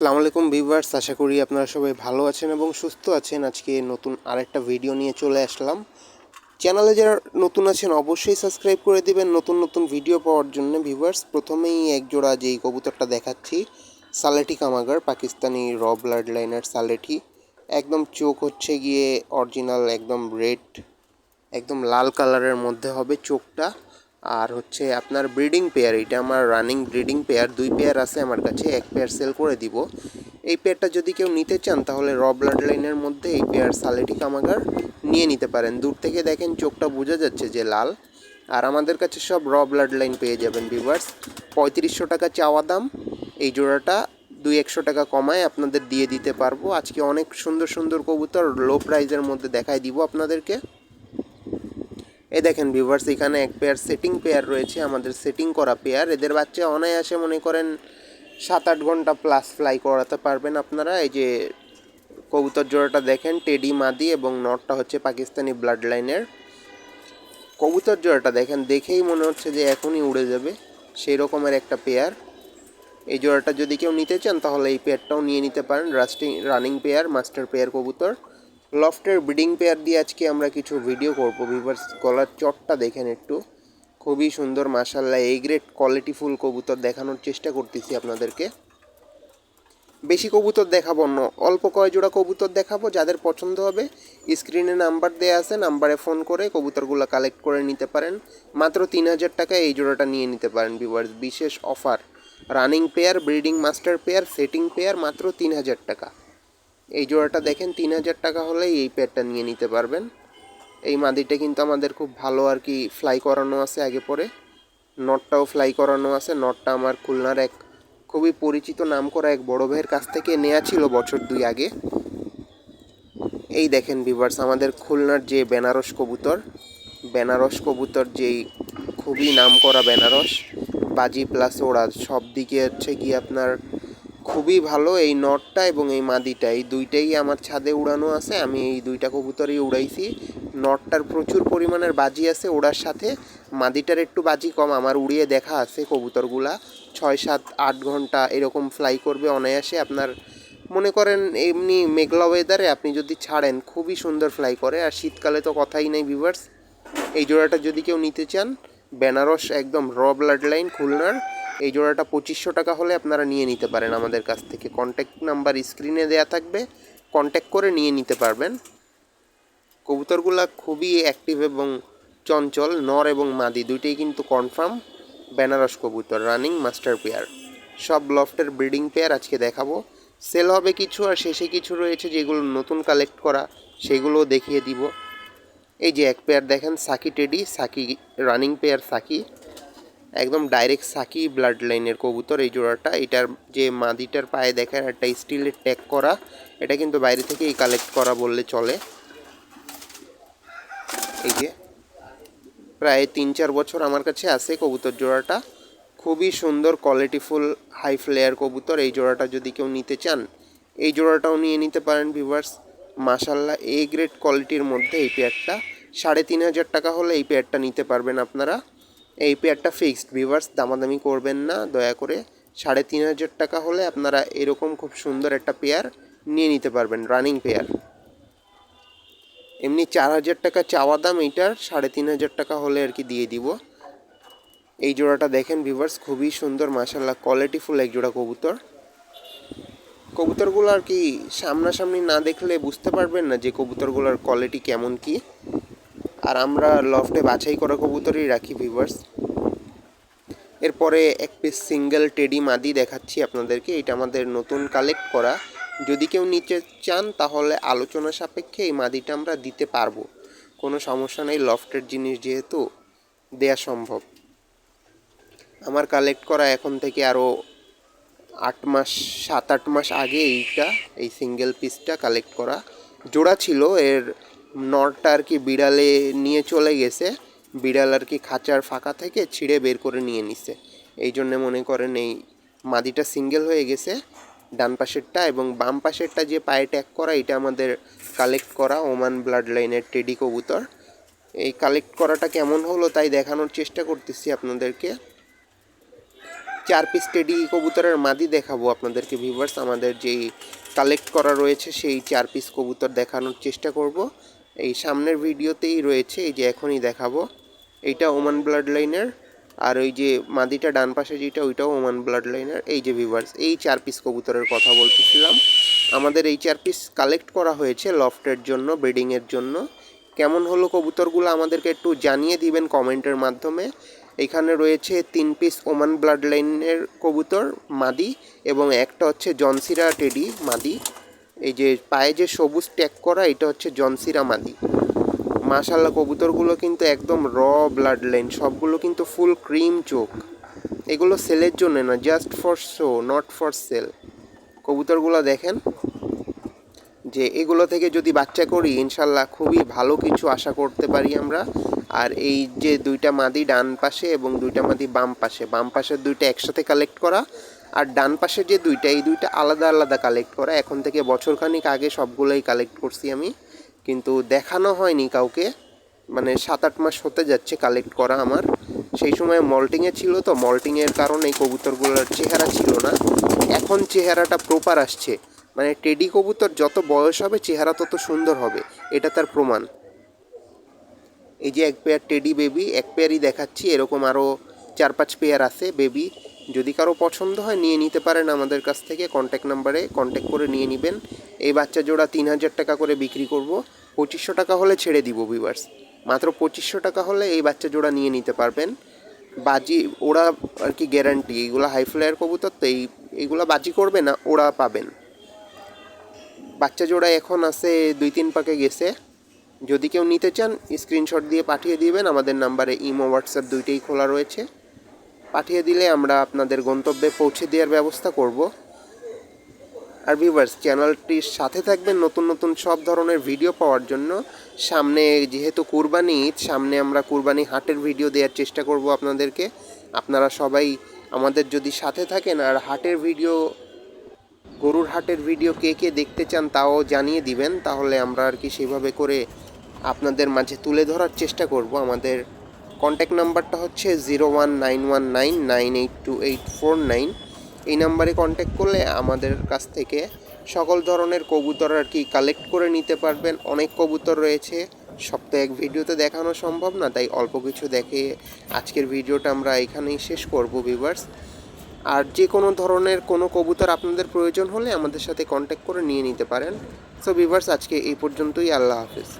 আসসালামু আলাইকুম ভিউয়ার্স, আশা করি আপনারা সবাই ভালো আছেন এবং সুস্থ আছেন। আজকে নতুন আরেকটা ভিডিও নিয়ে চলে আসলাম। চ্যানেলে যারা নতুন আছেন, অবশ্যই সাবস্ক্রাইব করে দিবেন নতুন নতুন ভিডিও পাওয়ার জন্য। ভিভার্স প্রথমেই একজোড়া যেই কবুতরটা দেখাচ্ছি, সালেটি কামাগার, পাকিস্তানি র ব্লাড লাইনার সালেটি। একদম চোখ হচ্ছে গিয়ে অরিজিনাল একদম রেড একদম লাল কালারের মধ্যে হবে চোখটা। আর হচ্ছে আপনার ব্রিডিং পেয়ার এটা আমার রানিং ব্রিডিং পেয়ার দুই পেয়ার আছে আমার কাছে, এক পেয়ার সেল করে দিব। এই পেয়ারটা যদি কেউ নিতে চান, তাহলে র ব্লাড লাইনের মধ্যে এই পেয়ার সালেটি কামাগার নিয়ে নিতে পারেন। দূর থেকে দেখেন চোখটা বোঝা যাচ্ছে যে লাল। আর আমাদের কাছে সব র ব্লাড লাইন পেয়ে যাবেন ভিভার্স পঁয়ত্রিশশো টাকা চাওয়া দাম। এই জোড়াটা দুই একশো টাকা কমায় আপনাদের দিয়ে দিতে পারব। আজকে অনেক সুন্দর সুন্দর কবুতর লো প্রাইজের মধ্যে দেখায় দিব আপনাদেরকে। এই দেখেন ভিউয়ার্স এখানে এক পেয়ার সেটিং পেয়ার রয়েছে, আমাদের সেটিং করা পেয়ার এদের বাচ্চা অনায়াসে মনে করেন সাত আট ঘণ্টা প্লাস ফ্লাই করাতে পারবেন আপনারা। এই যে কবুতর জোড়াটা দেখেন টেডি মাদি এবং নটটা হচ্ছে পাকিস্তানি ব্লাড লাইনের কবুতর জোড়াটা দেখেন, দেখেই মনে হচ্ছে যে এখনই উড়ে যাবে সেই রকমের একটা পেয়ার এই জোড়াটা যদি কেউ নিতে চান, তাহলে এই পেয়ারটাও নিয়ে নিতে পারেন। রাস্টিং রানিং পেয়ার মাস্টার পেয়ার কবুতর। লফটের ব্রিডিং পেয়ার দিয়ে আজকে আমরা কিছু ভিডিও করব। ভিভার্স গলার চটটা দেখেন একটু। খুবই সুন্দর মাসাল্লাহ এই গ্রেড কোয়ালিটিফুল কবুতর দেখানোর চেষ্টা করতেছি আপনাদেরকে। বেশি কবুতর দেখাবো না, অল্প কয় জোড়া কবুতর দেখাবো, যাদের পছন্দ হবে। স্ক্রিনে নাম্বার দেওয়া আছে নাম্বারে ফোন করে কবুতরগুলো কালেক্ট করে নিতে পারেন। মাত্র তিন হাজার টাকায় এই জোড়াটা নিয়ে নিতে পারেন ভিভার্স বিশেষ offer running pair breeding master pair setting pair মাত্র তিন হাজার টাকা। এই জোড়াটা দেখেন, তিন হাজার টাকা হলেই এই পেয়ারটা নিয়ে নিতে পারবেন। এই মাদিটা কিন্তু আমাদের খুব ভালো আর কি ফ্লাই করানো আছে আগে পরে। নটটাও ফ্লাই করানো আছে নটটা আমার খুলনার এক খুবই পরিচিত নাম করা এক বড় ভাইয়ের কাছ থেকে নেওয়া ছিল বছর দুই আগে। এই দেখেন ভিভার্স আমাদের খুলনার যে বেনারস কবুতর বেনারস কবুতর যেই খুবই নাম করা বেনারস, বাজি প্লাস ওড়া সব দিকে হচ্ছে কি আপনার খুবই ভালো এই নটটা এবং এই মাদিটা। এই দুইটাই আমার ছাদে উড়ানো আছে, আমি এই দুইটা কবুতরই উড়াইছি। নটটার প্রচুর পরিমাণের বাজি আছে, ওড়ার সাথে মাদিটার একটু বাজি কম। আমার উড়িয়ে দেখা আছে কবুতরগুলা, ছয় সাত আট ঘণ্টা এরকম ফ্লাই করবে অনায়াসে। আপনার মনে করেন এমনি মেঘলা ওয়েদারে আপনি যদি ছাড়েন, খুবই সুন্দর ফ্লাই করে। আর শীতকালে তো কথাই নেই ভিভার্স এই জোড়াটা যদি কেউ নিতে চান, বেনারস একদম র ব্লাড লাইন খুলনার। এই জোড়াটা পঁচিশশো টাকা হলে আপনারা নিয়ে নিতে পারেন আমাদের কাছ থেকে। কন্ট্যাক্ট নাম্বার স্ক্রিনে দেওয়া থাকবে। কন্ট্যাক্ট করে নিয়ে নিতে পারবেন। কবুতরগুলা খুবই অ্যাক্টিভ এবং চঞ্চল, নর এবং মাদি, দুইটাই কিন্তু কনফার্ম বেনারস কবুতর রানিং মাস্টার পেয়ার সব লফটের ব্রিডিং পেয়ার আজকে দেখাবো। সেল হবে কিছু আর শেষে কিছু রয়েছে যেগুলো নতুন কালেক্ট করা, সেগুলোও দেখিয়ে দিব। এই যে এক পেয়ার দেখেন সাকি টেডি সাকি রানিং পেয়ার সাকি একদম ডাইরেক্ট সাকি ব্লাড লাইনের কবুতর, এই জোড়াটা। এটার যে মাদিটার পায়ে দেখেন, একটা স্টিলের ট্যাগ করা। এটা কিন্তু বাইরে থেকেই কালেক্ট করা বললে চলে। এই যে, প্রায় তিন চার বছর আমার কাছে আছে কবুতর জোড়াটা। খুবই সুন্দর কোয়ালিটিফুল হাই ফ্লেয়ার কবুতর। এই জোড়াটা যদি কেউ নিতে চান, এই জোড়াটাও নিয়ে নিতে পারেন ভিভার্স মাসাল্লাহ এ গ্রেড কোয়ালিটির মধ্যে এই পেয়ারটা সাড়ে তিন হাজার টাকা হলে এই পেয়ারটা নিতে পারবেন আপনারা। এই পেয়ারটা ফিক্সড ভিভার্স দামাদামি করবেন না, দয়া করে সাড়ে তিন হাজার টাকা হলে আপনারা এরকম খুব সুন্দর একটা পেয়ার নিয়ে নিতে পারবেন রানিং পেয়ার এমনি চার হাজার টাকা চাওয়া দাম, এইটার সাড়ে তিন হাজার টাকা হলে আর কি দিয়ে দিব। এই জোড়াটা দেখেন ভিভার্স খুবই সুন্দর মাসাল্লাহ কোয়ালিটিফুল এক জোড়া কবুতর। কবুতরগুলো আর কি সামনাসামনি না দেখলে বুঝতে পারবেন না যে কবুতরগুলোর কোয়ালিটি কেমন কি। আর আমরা লফটে বাছাই করা কবুতরই রাখি ভিভার্স এরপরে এক পিস সিঙ্গেল টেডি মাদি দেখাচ্ছি আপনাদেরকে। এটা আমাদের নতুন কালেক্ট করা। যদি কেউ নিতে চান, তাহলে আলোচনা সাপেক্ষে এই মাদিটা আমরা দিতে পারব। কোনো সমস্যা নেই, লফটের জিনিস যেহেতু দেয়া সম্ভব। আমার কালেক্ট করা এখন থেকে আরও আট মাস, সাত আট মাস আগে এইটা, এই সিঙ্গেল পিসটা কালেক্ট করা। জোড়া ছিল, এর নরটা আর কি বিড়ালে নিয়ে চলে গেছে। বিড়াল আর কি খাঁচার ফাঁকা থেকে ছিঁড়ে বের করে নিয়ে নিছে। এই জন্যে মনে করেন এই মাদিটা সিঙ্গেল হয়ে গেছে। ডান পাশেরটা এবং বাম পাশেরটা যে পায়ে ট্যাগ করা, এটা আমাদের কালেক্ট করা ওমান ব্লাড লাইনের টেডি কবুতর। এই কালেক্ট করাটা কেমন হলো তাই দেখানোর চেষ্টা করতেছি আপনাদেরকে। চার পিস টেডি কবুতরের মাদি দেখাবো আপনাদেরকে ভিভার্স আমাদের যেই কালেক্ট করা রয়েছে, সেই চার পিস কবুতর দেখানোর চেষ্টা করব। এই সামনের ভিডিওতেই রয়েছে, এই যে এখনই দেখাবো। এইটা ওমান ব্লাড লাইনের আর ওই যে মাদিটা ডান পাশে যেটা, ওইটাও ওমান ব্লাড লাইনের এই যে ভিউয়ার্স এই চার পিস কবুতরের কথা বলতেছিলাম। আমাদের এই চার পিস কালেক্ট করা হয়েছে লফটের জন্য ব্রিডিংয়ের জন্য। কেমন হলো কবুতরগুলো আমাদেরকে একটু জানিয়ে দিবেন কমেন্টের মাধ্যমে। এখানে রয়েছে তিন পিস ওমান ব্লাড লাইনের কবুতর, মাদি, এবং একটা হচ্ছে জনসিরা টেডি মাদি। এই যে পায়ে যে সবুজ ট্যাগ করা, এটা হচ্ছে জনসিরা মাদি মাশাল্লাহ কবুতরগুলো কিন্তু একদম র ব্লাড লাইন সবগুলো কিন্তু ফুল ক্রিম চোখ। এগুলো সেলের জন্য না just for show not for sale কবুতরগুলো দেখেন, যে এগুলো থেকে যদি বাচ্চা করি ইনশাল্লাহ খুবই ভালো কিছু আশা করতে পারি আমরা। আর এই যে দুইটা মাদি ডান পাশে এবং দুইটা মাদি বাম পাশে, বাম পাশের দুইটা একসাথে কালেক্ট করা আর ডান পাশে যে দুইটা, এই দুইটা আলাদা আলাদা কালেক্ট করা। এখন থেকে বছরখানিক আগে সবগুলোই কালেক্ট করছি আমি। কিন্তু দেখানো হয়নি কাউকে। মানে সাত আট মাস হতে যাচ্ছে কালেক্ট করা আমার। সেই সময় মল্টিংয়ে ছিল তো মল্টিংয়ের কারণে এই কবুতরগুলোর চেহারা ছিল না। এখন চেহারাটা প্রপার আসছে। মানে টেডি কবুতর যত বয়স হবে, চেহারা তত সুন্দর হবে। এটা তার প্রমাণ। এই যে এক পেয়ার টেডি বেবি এক পেয়ারই দেখাচ্ছি। এরকম আরও চার পাঁচ পেয়ার আছে বেবি যদি কারও পছন্দ হয়, নিয়ে নিতে পারেন আমাদের কাছ থেকে। কন্ট্যাক্ট নাম্বারে কন্ট্যাক্ট করে নিয়ে নেবেন। এই বাচ্চা জোড়া তিন হাজার টাকা করে বিক্রি করব। পঁচিশশো টাকা হলে ছেড়ে দিব ভিউয়ার্স মাত্র পঁচিশশো টাকা হলে এই বাচ্চা জোড়া নিয়ে নিতে পারবেন। বাজি, ওরা আর কি গ্যারান্টি এইগুলো হাই ফ্লায়ার কবুতর তো এই এইগুলো বাজি করবে না, ওরা পাবেন। বাচ্চা জোড়া এখন আছে, দুই তিন পাকে গেছে। যদি কেউ নিতে চান স্ক্রিনশট দিয়ে পাঠিয়ে দিবেন। আমাদের নাম্বারে ইমো হোয়াটসঅ্যাপ দুইটাই খোলা রয়েছে। পাঠিয়ে দিলে আমরা আপনাদের গন্তব্যে পৌঁছে দেওয়ার ব্যবস্থা করব। আর ভিউয়ার্স চ্যানেলটির সাথে থাকবেন নতুন নতুন সব ধরনের ভিডিও পাওয়ার জন্য। সামনে যেহেতু কুরবানি ঈদ, সামনে আমরা কুরবানি হাটের ভিডিও দেওয়ার চেষ্টা করব আপনাদেরকে। আপনারা সবাই আমাদের যদি সাথে থাকেন আর হাটের ভিডিও গরুর হাটের ভিডিও কে কে দেখতে চান তাও জানিয়ে দিবেন। তাহলে আমরা আর কি সেভাবে করে আপনাদের মাঝে তুলে ধরার চেষ্টা করব আমাদের কন্ট্যাক্ট নাম্বারটা হচ্ছে zero one nine one nine nine eight two eight four nine এই নাম্বারে কন্ট্যাক্ট করলে আমাদের কাছ থেকে সকল ধরনের কবুতর আর কি কালেক্ট করে নিতে পারবেন। অনেক কবুতর রয়েছে। সব তো এক ভিডিওতে দেখানো সম্ভব না, তাই অল্প কিছু দেখে আজকের ভিডিওটা আমরা এখানেই শেষ করব ভিভার্স আর যে কোনো ধরনের কোনো কবুতর আপনাদের প্রয়োজন হলে আমাদের সাথে কন্ট্যাক্ট করে নিয়ে নিতে পারেন। সো ভিভার্স আজকে এই পর্যন্তই। আল্লাহ হাফিজ।